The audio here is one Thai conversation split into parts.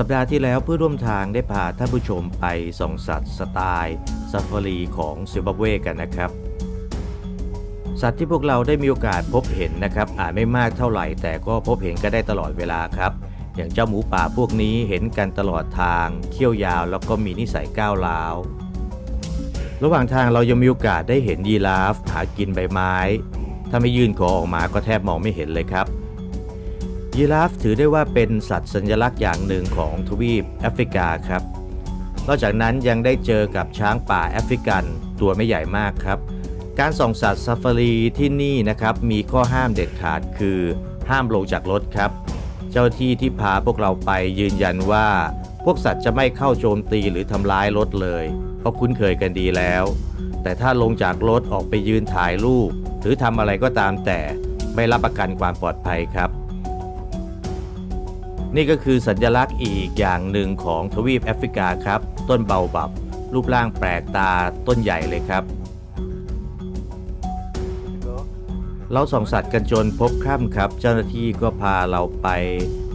สัปดาห์ที่แล้วเพื่อร่วมทางได้พาท่านผู้ชมไปส่องสัตว์สไตล์ซาฟารีของซิมบับเวกันนะครับ สัตว์ที่พวกเราได้มีโอกาสพบเห็นนะครับอาจไม่มากเท่าไหร่ แต่ก็พบเห็นกันได้ตลอดเวลาครับ อย่างเจ้าหมูป่าพวกนี้เห็นกันตลอดทาง เขี้ยวยาวแล้วก็มีนิสัยก้าวร้าวระหว่างทางเรายังมีโอกาสได้เห็นยีราฟหากินใบไม้ ถ้าไม่ยื่นคอออกมาก็แทบมองไม่เห็นเลยครับ ยีราฟถือได้ว่าเป็นสัตว์สัญลักษณ์อย่างหนึ่งของทวีปแอฟริกาครับ นอกจากนั้นยังได้เจอกับช้างป่าแอฟริกันตัวไม่ใหญ่มากครับ การส่องสัตว์ซาฟารีที่นี่นะครับมีข้อห้ามเด็ดขาดคือห้ามลงจากรถครับ เจ้าที่ที่พาพวกเราไปยืนยันว่า พวกสัตว์จะไม่เข้าโจมตีหรือทำร้ายรถเลย เพราะคุ้นเคยกันดีแล้ว แต่ถ้าลงจากรถออกไปยืนถ่ายรูป หรือทำอะไรก็ตามแต่ไม่รับประกันความปลอดภัยครับ นี่ก็คือสัญลักษณ์อีกอย่างหนึ่งของทวีปแอฟริกาครับ ต้นเบาบับ รูปร่างแปลกตาต้นใหญ่เลยครับ เราส่องสัตว์กันจนพบค่ำครับ เจ้าหน้าที่ก็พาเราไป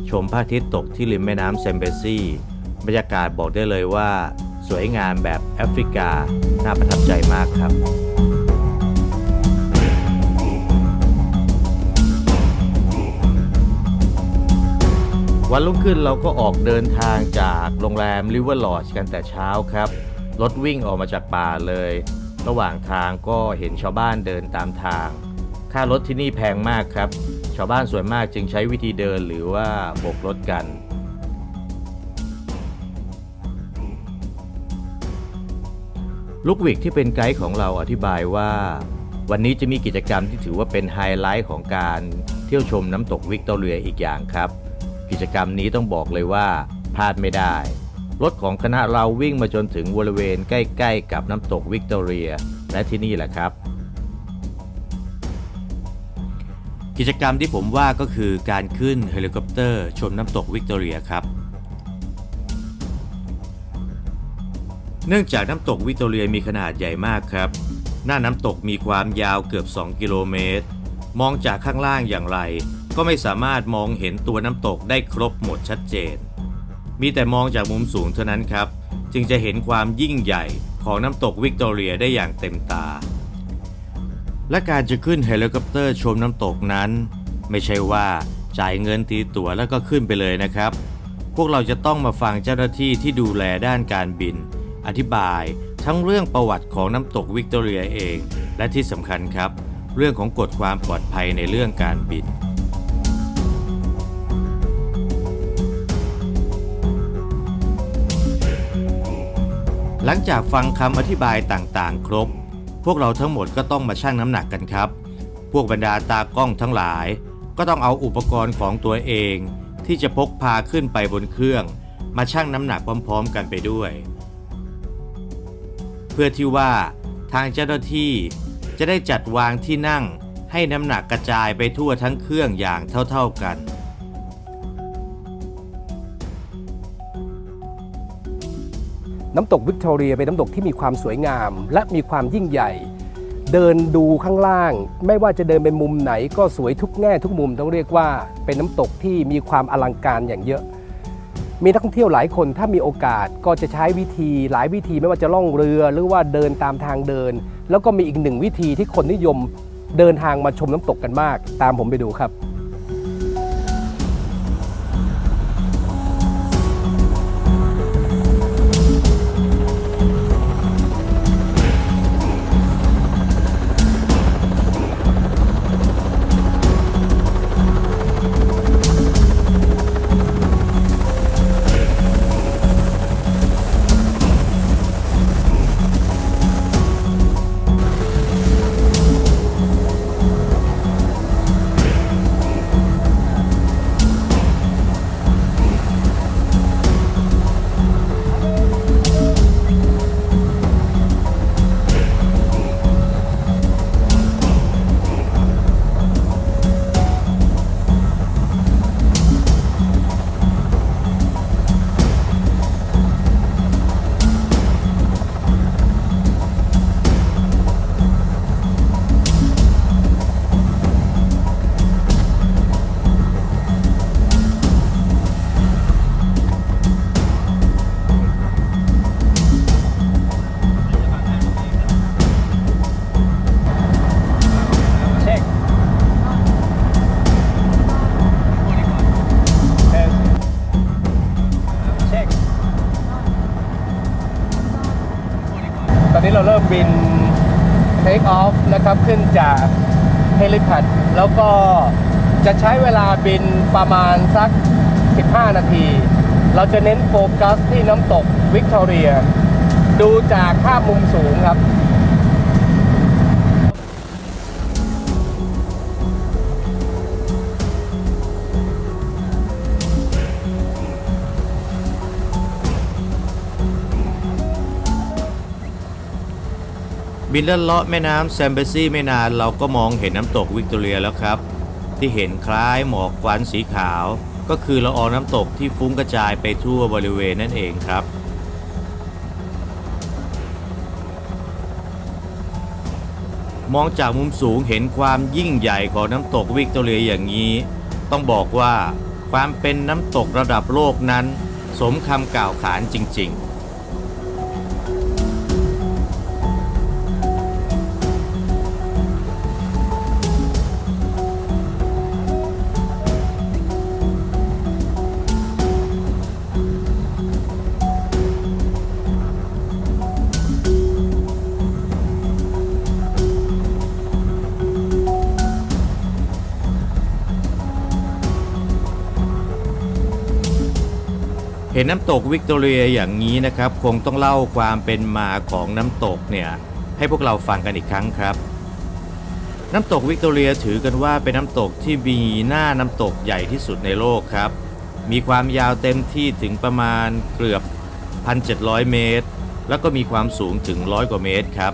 ชมพระอาทิตย์ตกที่ริมแม่น้ำเซมเบซีบรรยากาศบอกได้เลยว่า สวยงามแบบแอฟริกา น่าประทับใจมากครับ วันรุ่งขึ้นเราก็ออกเดินทางจากโรงแรม River Lodge กันแต่เช้าครับ รถวิ่งออกมาจากป่าเลย ระหว่างทางก็เห็นชาวบ้านเดินตามทาง ค่ารถที่นี่แพงมากครับ ชาวบ้านส่วนมากจึงใช้วิธีเดินหรือว่าโบกรถกันลูกวิกที่เป็นไกด์ของเราอธิบายว่า วันนี้จะมีกิจกรรมที่ถือว่าเป็นไฮไลท์ของการเที่ยวชมน้ำตกวิกตอเรียอีกอย่างครับ กิจกรรมนี้ต้องบอกเลยว่าพลาดไม่ได้ รถของคณะเราวิ่งมาจนถึงบริเวณใกล้ๆ กับน้ำตกวิกตอเรีย และที่นี่แหละครับ กิจกรรมที่ผมว่าก็คือการขึ้นเฮลิคอปเตอร์ชมน้ำตกวิกตอเรียครับเนื่องจากน้ำตกวิกตอเรียมีขนาดใหญ่มากครับ หน้าน้ำตกมีความยาวเกือบ 2 กิโลเมตร มองจากข้างล่างอย่างไร ก็ไม่สามารถมองเห็นตัวน้ำตกได้ครบหมดชัดเจน มีแต่มองจากมุมสูงเท่านั้นครับ จึงจะเห็นความยิ่งใหญ่ของน้ำตกวิกตอเรียได้อย่างเต็มตา และการจะขึ้นเฮลิคอปเตอร์ชมน้ำตกนั้น ไม่ใช่ว่าจ่ายเงินตีตั๋วแล้วก็ขึ้นไปเลยนะครับ พวกเราจะต้องมาฟังเจ้าหน้าที่ที่ดูแลด้านการบิน อธิบายทั้งเรื่องประวัติของน้ำตกวิกตอเรียเอง และที่สำคัญครับ เรื่องของกฎความปลอดภัยในเรื่องการบิน หลังจากฟังคำอธิบายต่างๆ ครบ พวกเราทั้งหมดก็ต้องมาชั่งน้ำหนักกันครับ พวกบรรดาตากล้องทั้งหลาย ก็ต้องเอาอุปกรณ์ของตัวเอง ที่จะพกพาขึ้นไปบนเครื่อง มาชั่งน้ำหนักพร้อมๆ กันไปด้วย เพื่อที่ว่าทางเจ้าหน้าที่จะได้จัดวางที่นั่งให้น้ำหนักกระจายไปทั่วทั้งเครื่องอย่างเท่าๆกัน น้ำตกวิกตอเรียเป็นน้ำตกที่มีความสวยงาม และมีความยิ่งใหญ่ เดินดูข้างล่าง ไม่ว่าจะเดินไปมุมไหนก็สวยทุกแง่ทุกมุมต้องเรียกว่า เป็นน้ำตกที่มีความอลังการอย่างเยอะ มีนักท่องเที่ยวหลายคนถ้ามีโอกาสก็จะใช้วิธีหลายวิธีไม่ว่าจะล่องเรือ หรือว่าเดินตามทางเดิน แล้วก็มีอีกหนึ่งวิธีที่คนนิยมเดินทางมาชมน้ำตกกันมาก ตามผมไปดูครับ อนนี้เราเริ่มบิน take off นะครับขึ้นจากเฮลิพอดแล้วก็จะใช้เวลาบินประมาณสัก 15 นาที เราจะเน้นโฟกัสที่น้ำตกวิกตอเรีย ดูจากภาพมุมสูงครับ บินลัดเลาะแม่น้ำแซมเบซี่ไม่นานเราก็มองเห็นน้ำตกวิกตอเรียแล้วครับ ที่เห็นคล้ายหมอกควันสีขาว ก็คือละอองน้ำตกที่ฟุ้งกระจายไปทั่วบริเวณนั่นเองครับมองจากมุมสูงเห็นความยิ่งใหญ่ของน้ำตกวิกตอเรียอย่างนี้ ต้องบอกว่าความเป็นน้ำตกระดับโลกนั้น สมคำกล่าวขานจริง ๆ เห็นน้ำตกวิกตอเรียอย่างนี้นะครับ คงต้องเล่าความเป็นมาของน้ำตกเนี่ยให้พวกเราฟังกันอีกครั้งครับ น้ำตกวิกตอเรียถือกันว่าเป็นน้ำตกที่มีหน้าน้ำตกใหญ่ที่สุดในโลกครับ มีความยาวเต็มที่ถึงประมาณเกือบ 1,700 เมตร แล้วก็มีความสูงถึง 100 กว่าเมตรครับ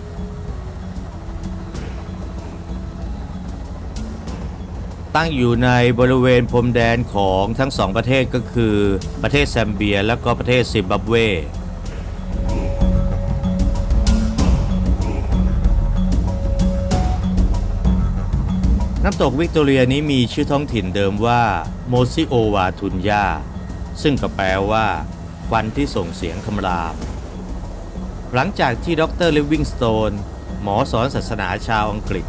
ตั้งอยู่ในบริเวณพรมแดนของทั้งสองประเทศก็คือประเทศแซมเบีย และก็ประเทศซิมบับเวน้ำตกวิกตอเรียนี้มีชื่อท้องถิ่นเดิมว่าโมซิโอวาทุนยาซึ่งก็แปลว่าควันที่ส่งเสียงคำราม หลังจากที่ดรลิฟวิงสโตนหมอสอนศาสนาชาวอังกฤษ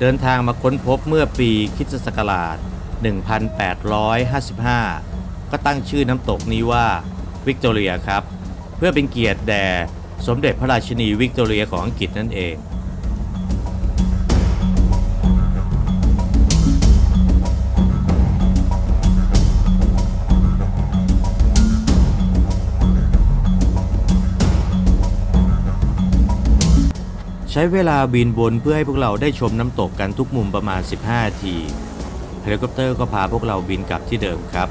เดินทางมาค้นพบเมื่อปีคิสตศักราช 1855 ก็ตั้งชื่อน้ำตกนี้ว่าวิกตอเรียครับ เพื่อเป็นเกียรติแด่สมเด็จพระราชินีวิกตอเรียของอังกฤษนั่นเอง ใช้เวลาบินวนเพื่อให้พวกเราได้ชมน้ำตกกันทุกมุมประมาณ 15นาทีเฮลิคอปเตอร์ก็พาพวกเราบินกลับที่เดิมครับ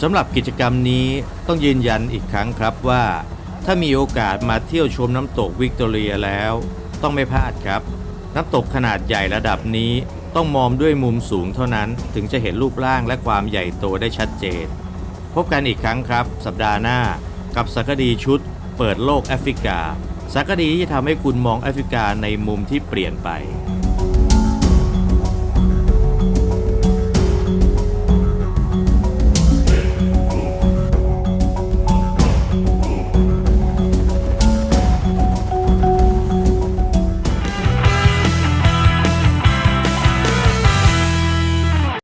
สำหรับกิจกรรมนี้ต้องยืนยันอีกครั้งครับว่า ถ้ามีโอกาสมาเที่ยวชมน้ำตกวิกตอเรียแล้ว ต้องไม่พลาดครับ น้ำตกขนาดใหญ่ระดับนี้ต้องมองด้วยมุมสูงเท่านั้น ถึงจะเห็นรูปร่างและความใหญ่โตได้ชัดเจน พบกันอีกครั้งครับ สัปดาห์หน้ากับสารคดีชุด เปิดโลกแอฟริกาสารคดีที่จะทำให้คุณมองแอฟริกาในมุมที่เปลี่ยนไป